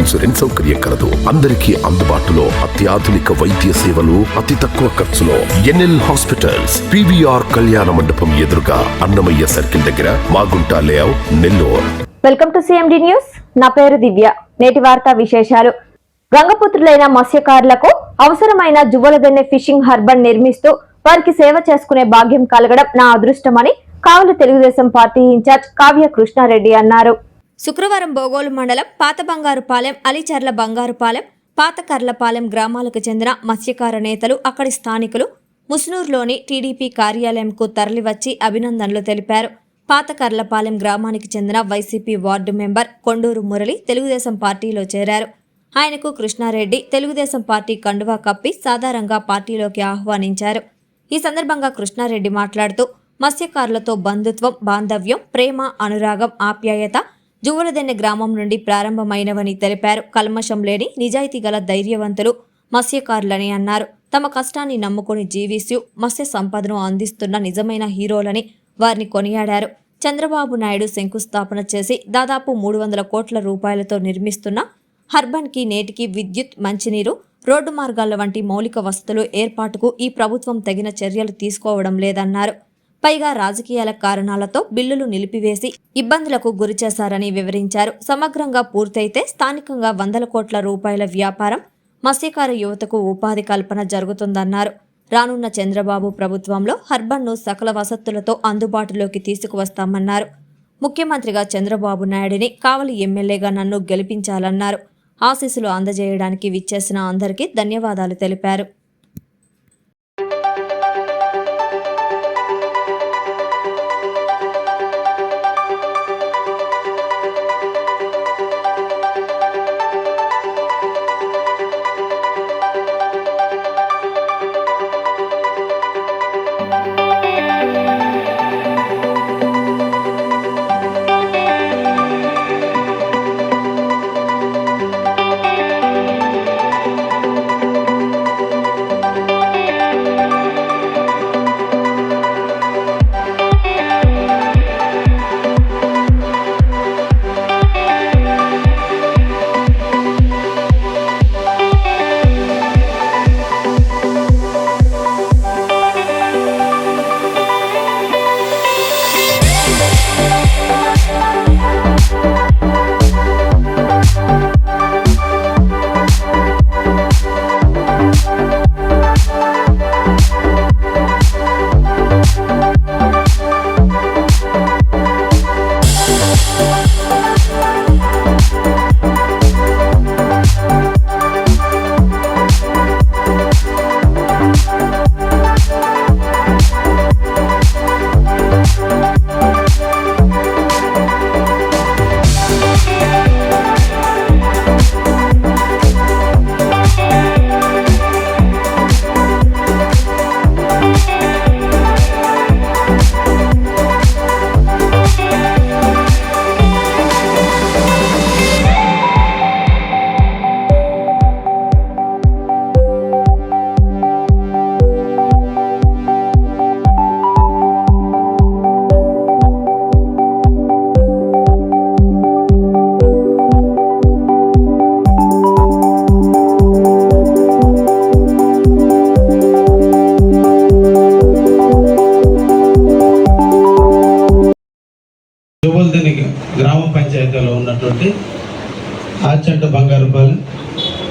Insurance సౌకర్యం కలదు. అందరికీ అందుబాటులో అత్యాధునిక వైద్య సేవలు అతి తక్కువ ఖర్చులో ఎన్ఎల్ హాస్పిటల్స్ పివిఆర్ కళ్యాణ మండపం ఎదురుగా అన్నమయ్య సర్కిల్ దగ్గర Magunta layout Nellore. Welcome to CMD news. నా పేరు దివ్య. నేటి వార్తా విశేషాలు. గంగపుత్రులైన మత్స్యకారులకు అవసరమైన జువ్వలదెన్నె ఫిషింగ్ హార్బర్ నిర్మిస్తూ వారికి సేవ చేసుకునే భాగ్యం కలగడం నా అదృష్టమని Kavali Telugu Desam party in charge Kavya Krishna Reddy అన్నారు. శుక్రవారం బోగోలు మండలం పాత బంగారుపాలెం అలిచర్ల బంగారుపాలెం పాత కర్లపాలెం గ్రామాలకు చెందిన మత్స్యకార నేతలు అక్కడి స్థానికులు ముస్నూరులోని టీడీపీ కార్యాలయంకు తరలివచ్చి అభినందనలు తెలిపారు. పాత కర్లపాలెం గ్రామానికి చెందిన YCP ward member Konduru Murali Telugu Desam పార్టీలో చేరారు. ఆయనకు కృష్ణారెడ్డి తెలుగుదేశం పార్టీ కండువా కప్పి సాధారణంగా పార్టీలోకి ఆహ్వానించారు. ఈ సందర్భంగా కృష్ణారెడ్డి మాట్లాడుతూ మత్స్యకారులతో బంధుత్వం బాంధవ్యం ప్రేమ అనురాగం ఆప్యాయత జువ్వలదెన్నె గ్రామం నుండి ప్రారంభమైనవని తెలిపారు. కల్మషం లేని నిజాయితీ గల ధైర్యవంతులు మత్స్యకారులని అన్నారు. తమ కష్టాన్ని నమ్ముకొని జీవిస్తూ మత్స్య సంపదను అందిస్తున్న నిజమైన హీరోలని వారిని కొనియాడారు. చంద్రబాబు నాయుడు శంకుస్థాపన చేసి దాదాపు మూడు వందల కోట్ల రూపాయలతో నిర్మిస్తున్న హర్బన్కి నేటికి విద్యుత్ మంచినీరు రోడ్డు మార్గాల వంటి మౌలిక వసతులు ఏర్పాటుకు ఈ ప్రభుత్వం తగిన చర్యలు తీసుకోవడం లేదన్నారు. పైగా రాజకీయాల కారణాలతో బిల్లులు నిలిపివేసి ఇబ్బందులకు గురిచేశారని వివరించారు. సమగ్రంగా పూర్తయితే స్థానికంగా వందల కోట్ల రూపాయల వ్యాపారం మత్స్యకార యువతకు ఉపాధి కల్పన జరుగుతుందన్నారు. రానున్న చంద్రబాబు ప్రభుత్వంలో హర్బన్ను సకల వసతులతో అందుబాటులోకి తీసుకువస్తామన్నారు. ముఖ్యమంత్రిగా చంద్రబాబు నాయుడిని కావలి ఎమ్మెల్యేగా నన్ను గెలిపించాలన్నారు. ఆశీస్సులు అందజేయడానికి విచ్చేసిన అందరికీ ధన్యవాదాలు తెలిపారు.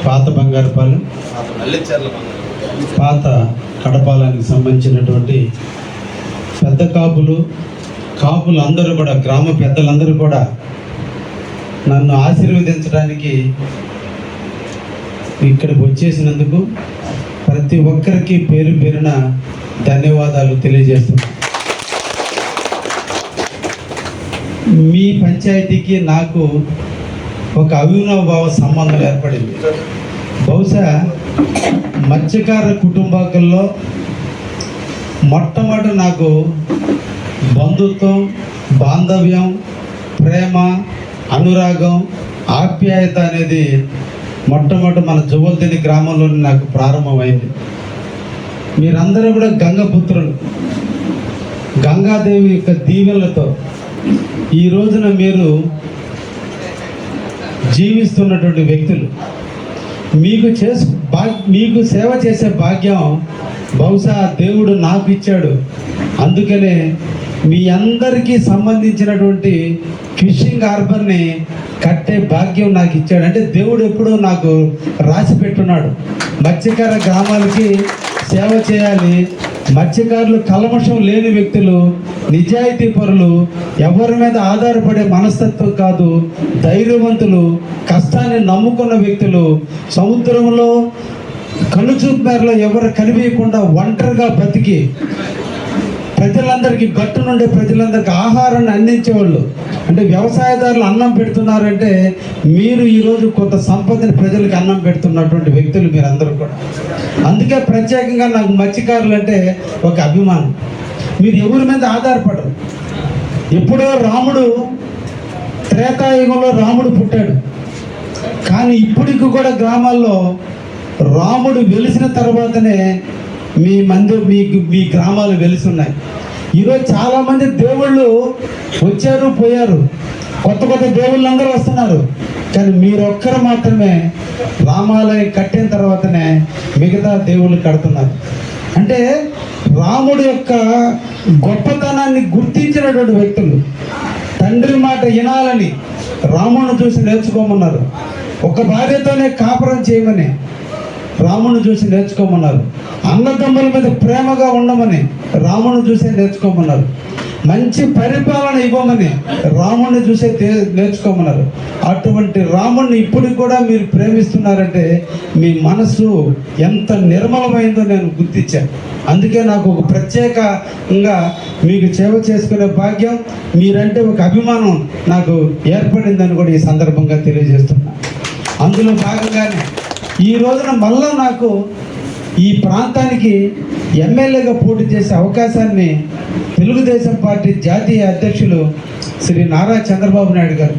పాత బంగారుపాలెం పాత కడపాలానికి సంబంధించినటువంటి పెద్ద కాపులు కాపులు అందరూ కూడా గ్రామ పెద్దలందరూ కూడా నన్ను ఆశీర్వదించడానికి ఇక్కడికి వచ్చేసినందుకు ప్రతి ఒక్కరికి పేరు పేరున ధన్యవాదాలు తెలియజేస్తున్నాను మీ పంచాయతీకి నాకు ఒక అవినాభావ సంబంధం ఏర్పడింది. బహుశా మత్స్యకార కుటుంబాకల్లో మొట్టమొదటి నాకు బంధుత్వం బాంధవ్యం ప్రేమ అనురాగం ఆప్యాయత అనేది మొట్టమొదటి మన జువల్దిని గ్రామంలోనే నాకు ప్రారంభమైంది. మీరందరూ కూడా గంగపుత్రులు. గంగాదేవి యొక్క దీవెనలతో ఈ రోజున మీరు జీవిస్తున్నటువంటి వ్యక్తులు. మీకు చేసు మీకు సేవ చేసే భాగ్యం బహుశా దేవుడు నాకు ఇచ్చాడు. అందుకనే మీ అందరికీ సంబంధించినటువంటి ఫిషింగ్ హార్బర్ని కట్టే భాగ్యం నాకు ఇచ్చాడు. అంటే దేవుడు ఎప్పుడూ నాకు రాసి పెట్టున్నాడు. మత్స్యకార గ్రామాలకి సేవ చేయాలి. మత్స్యకారులు కల్మషం లేని వ్యక్తులు నిజాయితీ పరులు ఎవరి మీద ఆధారపడే మనస్తత్వం కాదు ధైర్యవంతులు కష్టాన్ని నమ్ముకున్న వ్యక్తులు. సముద్రంలో కనుచూపు మేరలో ఎవరు కనిపించకుండా ఒంటరిగా బతికి ప్రజలందరికీ గట్టు నుండి ప్రజలందరికీ ఆహారాన్ని అందించేవాళ్ళు. అంటే వ్యవసాయదారులు అన్నం పెడుతున్నారంటే మీరు ఈరోజు కొంత సంపదని ప్రజలకు అన్నం పెడుతున్నటువంటి వ్యక్తులు మీరు అందరూ కూడా. అందుకే ప్రత్యేకంగా నాకు మత్స్యకారులు అంటే ఒక అభిమానం. మీరు ఎవరి మీద ఆధారపడరు. ఎప్పుడో రాముడు త్రేతాయుగంలో రాముడు పుట్టాడు. కానీ ఇప్పటికి కూడా గ్రామాల్లో రాముడు వెలిసిన తర్వాతనే మీ మంది మీ మీ గ్రామాలు వెలుసున్నాయి. ఈరోజు చాలామంది దేవుళ్ళు వచ్చారు పోయారు. కొత్త కొత్త దేవుళ్ళు అందరూ వస్తున్నారు. కానీ మీరొక్కరు మాత్రమే రామాలయం కట్టిన తర్వాతనే మిగతా దేవుళ్ళు కడుతున్నారు. అంటే రాముడు యొక్క గొప్పతనాన్ని గుర్తించినటువంటి వ్యక్తులు. తండ్రి మాట వినాలని రాముడిని చూసి నేర్చుకోమన్నారు. ఒక భార్యతోనే కాపురం చేయమని రాముని చూసి నేర్చుకోమన్నారు. అన్నదమ్ముల మీద ప్రేమగా ఉండమని రాముని చూసే నేర్చుకోమన్నారు. మంచి పరిపాలన ఇవ్వమని రాముణ్ణి చూసే తే- నేర్చుకోమన్నారు. అటువంటి రాముణ్ణి ఇప్పటికి కూడా మీరు ప్రేమిస్తున్నారంటే మీ మనసు ఎంత నిర్మలమైందో నేను గుర్తించాను. అందుకే నాకు ఒక ప్రత్యేకంగా మీకు సేవ చేసుకునే భాగ్యం మీరంటే ఒక అభిమానం నాకు ఏర్పడిందని కూడా ఈ సందర్భంగా తెలియజేస్తున్నా. అందులో భాగంగానే ఈ రోజున మళ్ళా నాకు ఈ ప్రాంతానికి ఎమ్మెల్యేగా పోటీ చేసే అవకాశాన్ని తెలుగుదేశం పార్టీ జాతీయ అధ్యక్షులు శ్రీ నారా చంద్రబాబు నాయుడు గారు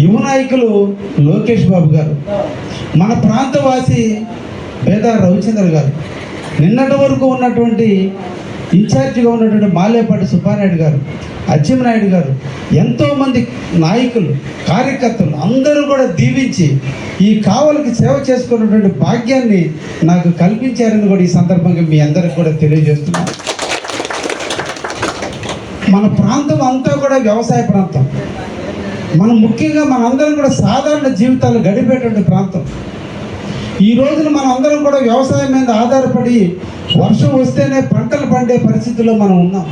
యువ నాయకులు లోకేష్ బాబు గారు మన ప్రాంతవాసి పేద రవిచంద్ర గారు నిన్నటి వరకు ఉన్నటువంటి ఇన్ఛార్జిగా ఉన్నటువంటి మాలేపాటి సుబ్బానాయుడు గారు అచ్చెన్నాయుడు గారు ఎంతోమంది నాయకులు కార్యకర్తలు అందరూ కూడా దీవించి ఈ కావలికి సేవ చేసుకున్నటువంటి భాగ్యాన్ని నాకు కల్పించారని కూడా ఈ సందర్భంగా మీ అందరికి కూడా తెలియజేస్తున్నాను. మన ప్రాంతం అంతా కూడా వ్యవసాయ ప్రాంతం. మనం ముఖ్యంగా మనందరం కూడా సాధారణ జీవితాలు గడిపేటువంటి ప్రాంతం. ఈ రోజున మనం అందరం కూడా వ్యవసాయం మీద ఆధారపడి వర్షం వస్తేనే పంటలు పండే పరిస్థితుల్లో మనం ఉన్నాం.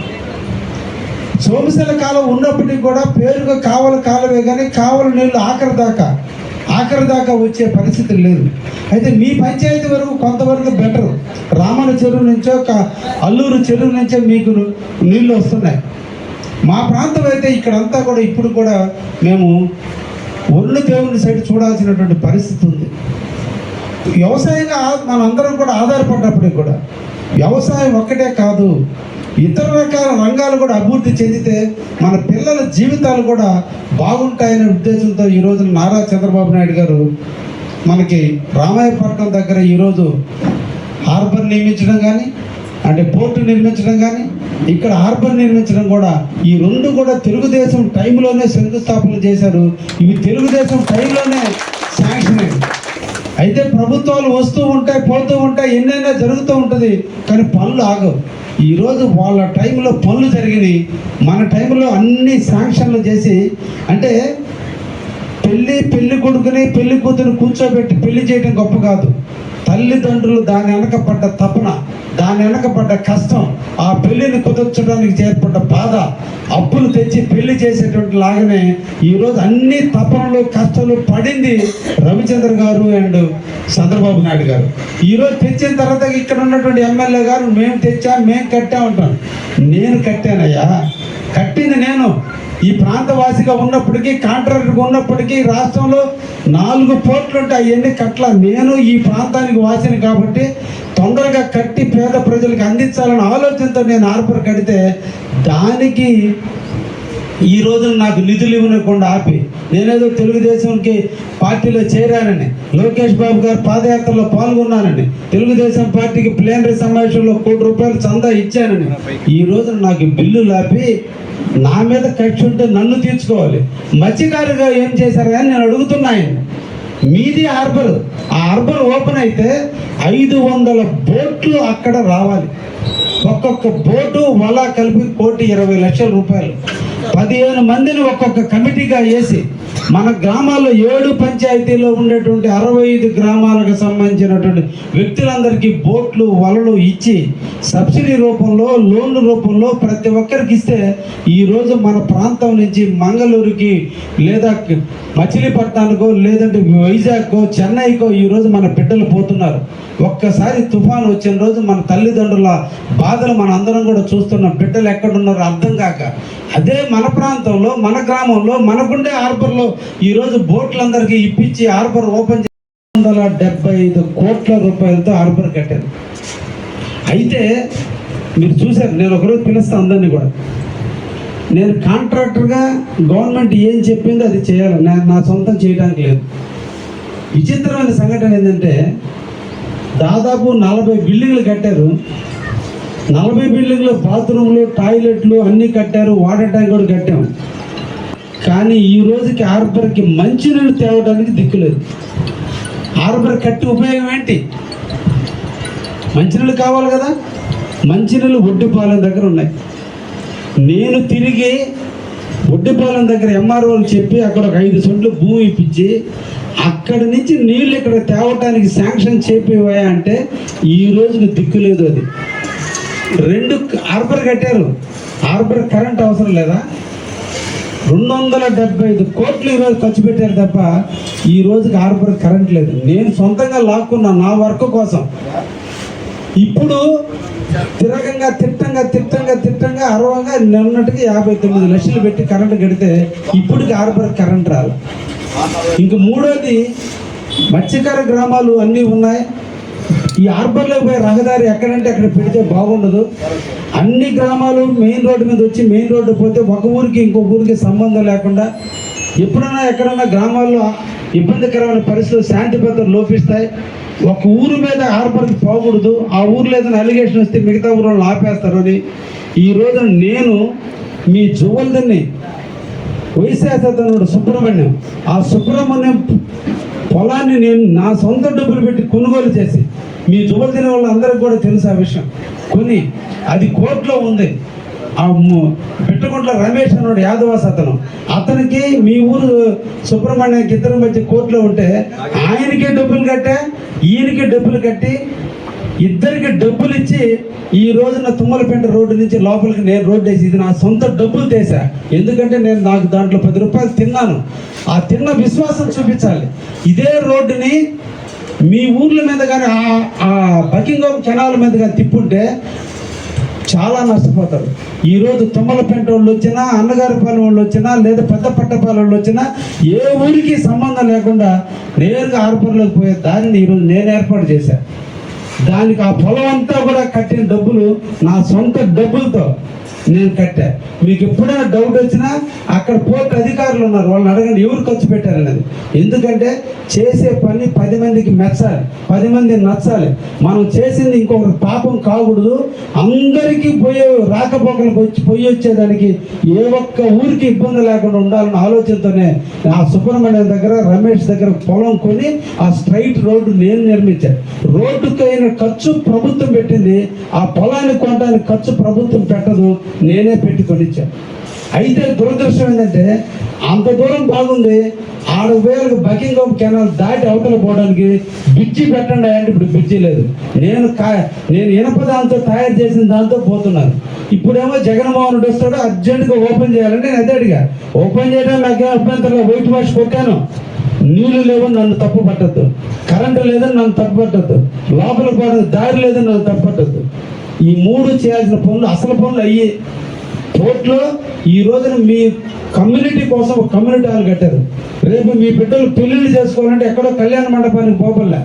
సోమశల కాలం ఉన్నప్పటికీ కూడా పేరుగా కావల కాలమే కానీ కావల నీళ్ళు ఆఖరి దాకా ఆఖరి దాకా వచ్చే పరిస్థితి లేదు. అయితే మీ పంచాయతీ వరకు కొంతవరకు బెటర్. రామన చెరువు నుంచో ఒక అల్లూరు చెరువు నుంచో మీకు నీళ్ళు వస్తున్నాయి. మా ప్రాంతం అయితే ఇక్కడంతా కూడా ఇప్పుడు కూడా మేము ఒళ్ళు దేవుని సైడ్ చూడాల్సినటువంటి పరిస్థితి ఉంది. వ్యవసాయంగా మనందరం కూడా ఆధారపడ్డప్పటికి కూడా వ్యవసాయం ఒక్కటే కాదు ఇతర రకాల రంగాలు కూడా అభివృద్ధి చెందితే మన పిల్లల జీవితాలు కూడా బాగుంటాయనే ఉద్దేశంతో ఈరోజు నారా చంద్రబాబు నాయుడు గారు మనకి రామాయపట్నం దగ్గర ఈరోజు హార్బర్ నియమించడం కానీ అంటే పోర్టు నిర్మించడం కానీ ఇక్కడ హార్బర్ నిర్మించడం కూడా ఈ రెండు కూడా తెలుగుదేశం టైంలోనే శంకుస్థాపన చేశారు. ఇవి తెలుగుదేశం టైంలోనే శాంక్షన్ అయితే ప్రభుత్వాలు వస్తూ ఉంటాయి పోతూ ఉంటాయి ఎన్నైనా జరుగుతూ ఉంటుంది కానీ పనులు ఆగవు. ఈరోజు వాళ్ళ టైంలో పనులు జరిగినాయి. మన టైంలో అన్ని శాంక్షన్లు చేసి అంటే పెళ్ళి పెళ్ళి కొడుకుని పెళ్ళి కూతురు కూర్చోబెట్టి పెళ్ళి చేయడం గొప్ప కాదు. తల్లిదండ్రులు దాని వెనక పడ్డ తపన దాని వెనకబడ్డ కష్టం ఆ పెళ్ళిని కుదర్చడానికి చేర్పడ్డ బాధ అప్పులు తెచ్చి పెళ్ళి చేసేటువంటి లాగానే ఈరోజు అన్ని తపనలు కష్టాలు పడింది రవిచంద్ర గారు అండ్ చంద్రబాబు నాయుడు గారు. ఈరోజు తెచ్చిన తర్వాత ఇక్కడ ఉన్నటువంటి ఎమ్మెల్యే గారు మేము తెచ్చాం మేము కట్టామంటాం నేను కట్టానయ్యా. కట్టింది నేను. ఈ ప్రాంతవాసిగా ఉన్నప్పటికీ కాంట్రాక్టర్గా ఉన్నప్పటికీ రాష్ట్రంలో నాలుగు పోర్ట్లు ఉంటాయి అవన్నీ కట్ల? నేను ఈ ప్రాంతానికి వాసిని కాబట్టి తొందరగా కట్టి పేద ప్రజలకు అందించాలనే ఆలోచనతో నేను ఆర్పర్ కడితే దానికి ఈ రోజున నాకు నిధులు ఇవ్వకుండా ఆపి. నేనేదో తెలుగుదేశంకి పార్టీలో చేరానని లోకేష్ బాబు గారు పాదయాత్రలో పాల్గొన్నానని తెలుగుదేశం పార్టీకి ప్లేనరీ సమావేశంలో కోటి రూపాయలు చందా ఇచ్చానని. ఈ రోజున నాకు బిల్లు లాపి నా మీద కక్ష ఉంటే నన్ను తీర్చుకోవాలి. మత్స్యకారుగా ఏం చేశారు అని నేను అడుగుతున్నా ఆయన మీది హార్బర్ ఆ హార్బర్ ఓపెన్ అయితే ఐదు వందల బోట్లు అక్కడ రావాలి. ఒక్కొక్క బోటు వల కలిపి కోటి ఇరవై లక్షల రూపాయలు. పదిహేను మందిని ఒక్కొక్క కమిటీగా వేసి మన గ్రామాల్లో ఏడు పంచాయతీలో ఉండేటువంటి అరవై ఐదు గ్రామాలకు సంబంధించినటువంటి వ్యక్తులందరికీ బోట్లు వలలు ఇచ్చి సబ్సిడీ రూపంలో లోన్ల రూపంలో ప్రతి ఒక్కరికి ఇస్తే ఈరోజు మన ప్రాంతం నుంచి మంగళూరుకి లేదా మచిలీపట్నానికో లేదంటే వైజాగ్కో చెన్నైకో ఈరోజు మన బిడ్డలు పోతున్నారు. ఒక్కసారి తుఫాను వచ్చిన రోజు మన తల్లిదండ్రుల బాధలు మన అందరం కూడా చూస్తున్నాం బిడ్డలు ఎక్కడున్నారో అర్థం కాక అదే మన ప్రాంతంలో మన గ్రామంలో మనకుండే హార్బర్లో ఈరోజు బోట్లందరికీ ఇప్పించి హార్బర్ ఓపెన్ వందల డెబ్బై ఐదు కోట్ల రూపాయలతో హార్బర్ కట్టారు. అయితే మీరు చూశారు నేను ఒకరోజు పిలుస్తాను అందరినీ కూడా. నేను కాంట్రాక్టర్గా గవర్నమెంట్ ఏం చెప్పిందో అది చేయాలి. నేను నా సొంతం చేయడానికి లేదు. విచిత్రమైన సంఘటన ఏంటంటే దాదాపు నలభై బిల్డింగ్లు కట్టారు. నలభై బిల్డింగ్లు బాత్రూమ్లు టాయిలెట్లు అన్నీ కట్టారు వాటర్ ట్యాంక్ కూడా కట్టాము కానీ ఈ రోజుకి హార్బర్కి మంచినీళ్ళు తేవడానికి దిక్కులేదు హార్బర్ కట్టి ఉపయోగం ఏంటి? మంచినీళ్ళు కావాలి కదా? మంచినీళ్ళు ఒడ్డుపాలెం దగ్గర ఉన్నాయి. నేను తిరిగి ఒడ్డుపాలెం దగ్గర ఎంఆర్ఓలు చెప్పి అక్కడ ఒక ఐదు సెంట్లు భూమి ఇప్పించి అక్కడి నుంచి నీళ్ళు ఇక్కడ తేవటానికి శాంక్షన్ చేపివా అంటే ఈ రోజుకి దిక్కు లేదు అది. రెండు హార్బర్ కట్టారు. హార్బర్ కరెంట్ అవసరం లేదా? రెండు వందల డెబ్బై ఐదు కోట్లు ఈరోజు ఖర్చు పెట్టారు తప్ప ఈ రోజుకి హార్బర్ కరెంట్ లేదు. నేను సొంతంగా లాక్కున్నా నా వర్క్ కోసం. ఇప్పుడు తిరగంగా తిట్టంగా తిట్టంగా తిట్టంగా అరవంగా నిన్నటికి యాభై తొమ్మిది లక్షలు పెట్టి కరెంట్ కడితే ఇప్పటికి హార్బర్ కరెంట్ రాదు. ఇంక మూడోది మత్స్యకార గ్రామాలు అన్నీ ఉన్నాయి. ఈ హార్బర్లో పోయే రహదారి ఎక్కడంటే అక్కడ పెడితే బాగుండదు. అన్ని గ్రామాలు మెయిన్ రోడ్డు మీద వచ్చి మెయిన్ రోడ్డు పోతే ఒక ఊరికి ఇంకొక ఊరికి సంబంధం లేకుండా ఎప్పుడైనా ఎక్కడైనా గ్రామాల్లో ఇబ్బందికరమైన పరిస్థితులు శాంతి భద్రతలు లోపిస్తాయి. ఒక ఊరు మీద హార్బర్కి పోకూడదు. ఆ ఊర్లో ఏదైనా అలిగేషన్ వస్తే మిగతా ఊళ్ళో ఆపేస్తారు అని ఈ రోజు నేను మీ జువల్దని వైశాఖతనుడు సుబ్రహ్మణ్యం ఆ సుబ్రహ్మణ్యం పొలాన్ని నేను నా సొంత డబ్బులు పెట్టి కొనుగోలు చేసి మీ జువలు తినే వాళ్ళందరికీ కూడా తెలుసు ఆ విషయం. కొని అది కోర్టులో ఉంది. ఆ ము- రమేష్ అన్నాడు యాదవాస్ అతను అతనికి మీ ఊరు సుబ్రహ్మణ్యానికి ఇద్దరు మధ్య కోర్టులో ఉంటే ఆయనకే డబ్బులు కట్టా ఈయనకి డబ్బులు కట్టి ఇద్దరికి డబ్బులు ఇచ్చి ఈ రోజున తుమ్మలపేట రోడ్డు నుంచి లోపలికి నేను రోడ్డు వేసి ఇది నా సొంత డబ్బులు తీసా. ఎందుకంటే నేను నాకు దాంట్లో పది రూపాయలు తిన్నాను. ఆ తిన్న విశ్వాసం చూపించాలి. ఇదే రోడ్డుని మీ ఊర్ల మీద కానీ ఆ- బకింగ్ బకింగం కెనాల మీద కానీ తిప్పుంటే చాలా నష్టపోతారు. ఈరోజు తుమ్మలపేట వాళ్ళు వచ్చినా అన్నగారిపాలెం వాళ్ళు వచ్చినా లేదా పెద్ద పట్టపాలెం వాళ్ళు వచ్చినా ఏ ఊరికి సంబంధం లేకుండా నేరుగా ఆర్పర్లోకి పోయే దారిని ఈరోజు నేను ఏర్పాటు చేశాను దానికి ఆ పొలం అంతా కూడా కట్టిన డబ్బులు నా సొంత డబ్బులతో నేను కట్టా. మీకు ఎప్పుడైనా డౌట్ వచ్చినా అక్కడ పోర్టు అధికారులు ఉన్నారు. వాళ్ళని అడగండి ఎవరు ఖర్చు పెట్టారనేది ఎందుకంటే చేసే పని పది మందికి మెచ్చాలి. పది మంది నచ్చాలి. మనం చేసింది ఇంకొకరి పాపం కాకూడదు. అందరికీ పోయే రాకపోకలకు వచ్చి పోయి వచ్చేదానికి ఏ ఒక్క ఊరికి ఇబ్బంది లేకుండా ఉండాలన్న ఆలోచనతోనే ఆ సుబ్రహ్మణ్యం దగ్గర రమేష్ దగ్గర పొలం కొని ఆ స్ట్రైట్ రోడ్డు నేను నిర్మించాను రోడ్డుకైన ఖర్చు ప్రభుత్వం పెట్టింది. ఆ పొలాన్ని కొనడానికి ఖర్చు ప్రభుత్వం పెట్టదు. నేనే పెట్టి కొనిచ్చాను అయితే దురదృష్టం ఏంటంటే అంత దూరం బాగుంది ఆడ వేలకు బకింగ్ కెనాల్ దాటి అవతల పోవడానికి బ్రిడ్జి పెట్టండి అంటే ఇప్పుడు బ్రిడ్జి లేదు. నేను కా నేను ఇనప దాంతో తయారు చేసిన దాంతో పోతున్నాను. ఇప్పుడేమో జగన్మోహన్ రెడ్డి వస్తాడు అర్జెంటుగా ఓపెన్ చేయాలంటే నేను అదే అడిగా. ఓపెన్ చేయడం నాకేం వైట్ వాష్ కొట్టాను. నీళ్ళు లేవని నన్ను తప్పు పట్టద్దు. కరెంటు లేదని నన్ను తప్పు పట్టద్దు. లోపల కూడా దారి లేదని నన్ను తప్పు పట్టద్దు. ఈ మూడు చేయాల్సిన పనులు అసలు పనులు అయ్యి కోర్టులో ఈ రోజున మీ కమ్యూనిటీ కోసం ఒక కమ్యూనిటీ హాల్ కట్టారు. రేపు మీ బిడ్డలు పెళ్ళిళ్ళు చేసుకోవాలంటే ఎక్కడో కళ్యాణ మండపానికి పోపల్లా.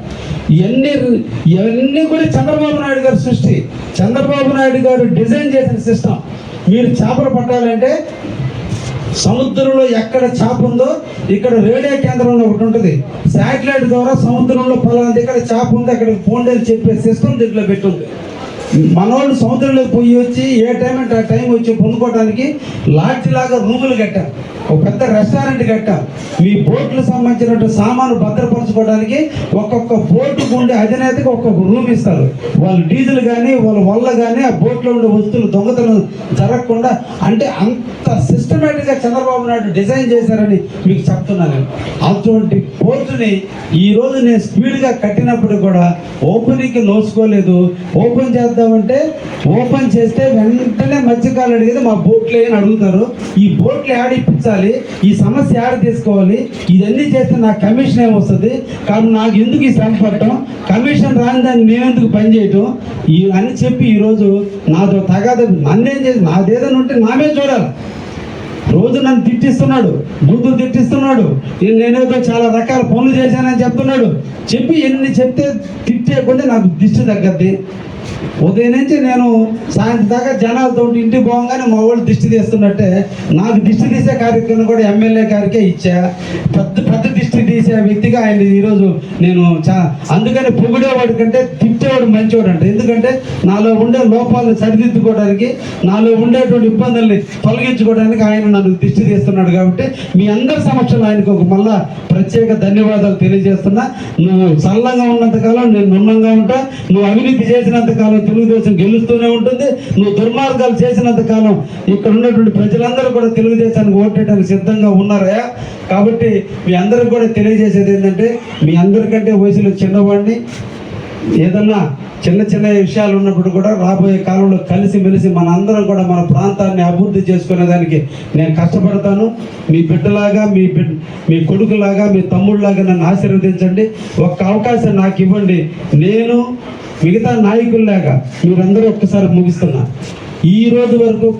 ఇవన్నీ ఇవన్నీ కూడా చంద్రబాబు నాయుడు గారి సృష్టి. చంద్రబాబు నాయుడు గారు డిజైన్ చేసిన సిస్టమ్. మీరు చేపలు పట్టాలంటే సముద్రంలో ఎక్కడ చేప ఉందో ఇక్కడ రేడియో కేంద్రంలో ఒకటి ఉంటుంది. శాటిలైట్ ద్వారా సముద్రంలో పలానా ఇక్కడ చేప ఉంది అక్కడ ఫోన్ చెప్పే సిస్టమ్ దీంట్లో పెట్టుంది. మనోళ్ళు సముద్రంలోకి పోయి వచ్చి ఏ టైం అంటే ఆ టైం వచ్చి పొందుకోవడానికి లాడ్జి లాగా రూములు కట్టాం. ఒక పెద్ద రెస్టారెంట్ కట్టాం. మీ బోట్లు సంబంధించినటువంటి సామాను భద్రపరచుకోవడానికి ఒక్కొక్క బోటుకు ఉండే అధినేతకి ఒక్కొక్క రూమ్ ఇస్తారు. వాళ్ళు డీజిల్ కానీ వాళ్ళ వల్ల కానీ ఆ బోట్లో ఉండే వస్తువులు దొంగతనం జరగకుండా అంటే అంత సిస్టమేటిక్గా చంద్రబాబు నాయుడు డిజైన్ చేశారని మీకు చెప్తున్నాను. అటువంటి పోర్టుని ఈ రోజు నేను స్పీడ్గా కట్టినప్పుడు కూడా ఓపెనింగ్కి నోచుకోలేదు. ఓపెన్ చేద్దామంటే ఓపెన్ చేస్తే వెంటనే మత్స్యకారులు అడిగేది మా బోట్లు అని అడుగుతారు. ఈ బోట్లు యాడ్ ఇప్పించాలి? ఈ సమస్య యాడ్ తీసుకోవాలి? ఇదన్నీ చేస్తే నాకు కమిషన్ ఏమొస్తుంది? కానీ నాకు ఎందుకు ఈ శ్రమ పట్టడం కమిషన్ రాని దాన్ని మేమెందుకు పనిచేయటం ఈ అని చెప్పి ఈరోజు నాతో తగాద నన్నేం చేసి నాదేదని ఉంటే నామే చూడాలి. రోజు నన్ను తిట్టిస్తున్నాడు బూతులు తిట్టిస్తున్నాడు నేను నేనేదో చాలా రకాల పనులు చేశానని చెప్తున్నాడు. చెప్పి ఎన్ని చెప్తే తిట్టేయకుండా నాకు దిష్టి తగ్గద్ది. ఉదయం నుంచి నేను సాయంత్రం దాకా జనాలతో ఇంటికి పోగానే మా వాళ్ళు దిష్టి తీస్తున్నట్టే నాకు దిష్టి తీసే కార్యక్రమం కూడా ఎమ్మెల్యే గారికే ఇచ్చా. పెద్ద పెద్ద దిష్టి తీసే వ్యక్తిగా ఆయన ఈరోజు నేను చా అందుకని పొగిడేవాడి కంటే మంచివాడు మంచివాడు అంట ఎందుకంటే నాలో ఉండే లోపాలను సరిదిద్దుకోవడానికి నాలో ఉండేటువంటి ఇబ్బందుల్ని తొలగించుకోవడానికి ఆయన నన్ను దిష్టి తీస్తున్నాడు కాబట్టి మీ అందరి సమక్షంలో ఆయనకు ఒక మళ్ళా ప్రత్యేక ధన్యవాదాలు తెలియజేస్తున్నా. నువ్వు సల్లంగా ఉన్నంత కాలం నేను నున్నంగా ఉంటా. నువ్వు అవినీతి చేసినంత కాలం తెలుగుదేశం గెలుస్తూనే ఉంటుంది. నువ్వు దుర్మార్గాలు చేసినంత కాలం ఇక్కడ ఉన్నటువంటి ప్రజలందరూ కూడా తెలుగుదేశానికి ఓటేయడానికి సిద్ధంగా ఉన్నారా? కాబట్టి మీ అందరికి కూడా తెలియజేసేది ఏంటంటే మీ అందరికంటే వయసులో చిన్నవాడిని ఏదన్నా చిన్న చిన్న విషయాలు ఉన్నప్పుడు కూడా రాబోయే కాలంలో కలిసి మెలిసి మన అందరం కూడా మన ప్రాంతాన్ని అభివృద్ధి చేసుకునేదానికి నేను కష్టపడతాను. మీ బిడ్డలాగా మీ బిడ్ మీ కొడుకులాగా మీ తమ్ముళ్ళలాగా నన్ను ఆశీర్వదించండి. ఒక్క అవకాశం నాకు ఇవ్వండి. నేను మిగతా నాయకుల్లాగా మీరందరూ ఒక్కసారి ముగిస్తున్నా. ఈ రోజు వరకు